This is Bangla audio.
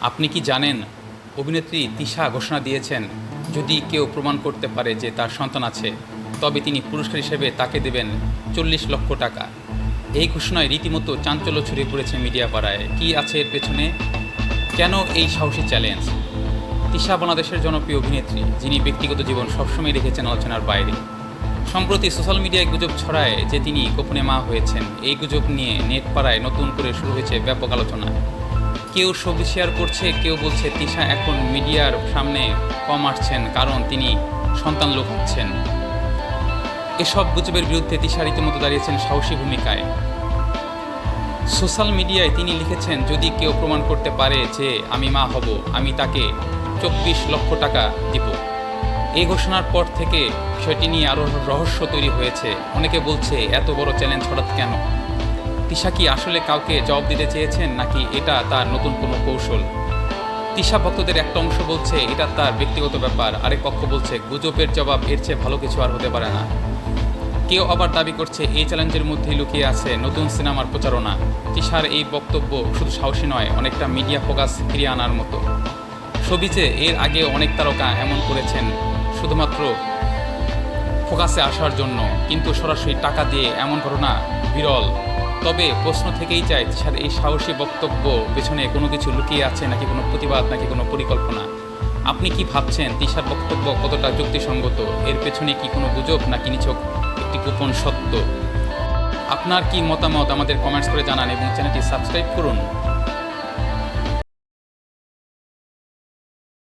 আপনি কি জানেন, অভিনেত্রী তিশা ঘোষণা দিয়েছেন, যদি কেউ প্রমাণ করতে পারে যে তার সন্তান আছে, তবে তিনি পুরস্কার হিসেবে তাকে দেবেন চল্লিশ লক্ষ টাকা। এই ঘোষণায় রীতিমতো চাঞ্চল্য ছড়িয়ে পড়েছে মিডিয়া পাড়ায়। কী আছে এর পেছনে? কেন এই সাহসী চ্যালেঞ্জ? তিশা বাংলাদেশের জনপ্রিয় অভিনেত্রী, যিনি ব্যক্তিগত জীবন সবসময় রেখেছেন আলোচনার বাইরে। সম্প্রতি সোশ্যাল মিডিয়ায় গুজব ছড়ায় যে তিনি গোপনে মা হয়েছেন, এই গুজব নিয়ে নেট পাড়ায় নতুন করে শুরু হয়েছে ব্যাপক আলোচনা। কেউ ছবি শেয়ার করছে, কেউ বলছে, তিশা, এখন মিডিয়ার সামনে কম আসছেন কারণ তিনি সন্তান লোক হচ্ছেন। এসব গুজবের বিরুদ্ধে তিশা রীতিমতো দাঁড়িয়েছেন সাহসী ভূমিকায়। সোশ্যাল মিডিয়ায় তিনি লিখেছেন, যদি কেউ প্রমাণ করতে পারে যে আমি মা হব, আমি তাকে চব্বিশ লক্ষ টাকা দিব। এই ঘোষণার পর থেকে বিষয়টি নিয়ে আরও রহস্য তৈরি হয়েছে। অনেকে বলছে, এত বড় চ্যালেঞ্জ হঠাৎ কেন? তিশা কি আসলে কাউকে জবাব দিতে চেয়েছেন, নাকি এটা তার নতুন কোনো কৌশল? তিশা ভক্তদের একটা অংশ বলছে, এটা তার ব্যক্তিগত ব্যাপার। আরেক পক্ষ বলছে, গুজবের জবাব এর চেয়ে ভালো কিছু আর হতে পারে না। কেউ আবার দাবি করছে, এই চ্যালেঞ্জের মধ্যেই লুকিয়ে আছে নতুন সিনেমার প্রচারণা। তিশার এই বক্তব্য শুধু সাহসী নয়, অনেকটা মিডিয়া ফোকাস ফিরিয়ে আনার মতো। ছবিতে এর আগে অনেক তারকা এমন করেছেন, শুধুমাত্র ফোকাসে আসার জন্য। কিন্তু সরাসরি টাকা দিয়ে এমন ঘটনা বিরল। তবে প্রশ্ন থেকেই যায় স্যার এই সাহসী বক্তব্য পেছনে কোনো কিছু লুকিয়ে আছে নাকি কোনো প্রতিবাদ, নাকি কোনো পরিকল্পনা? আপনি কি ভাবছেন তিশার বক্তব্য কতটা যুক্তিসঙ্গত? এর পেছনে কি কোনো গুজব, নাকি নিছক একটি গোপন সত্য? আপনার কি মতামত আমাদের কমেন্টস করে জানান এবং চ্যানেলটি সাবস্ক্রাইব করুন।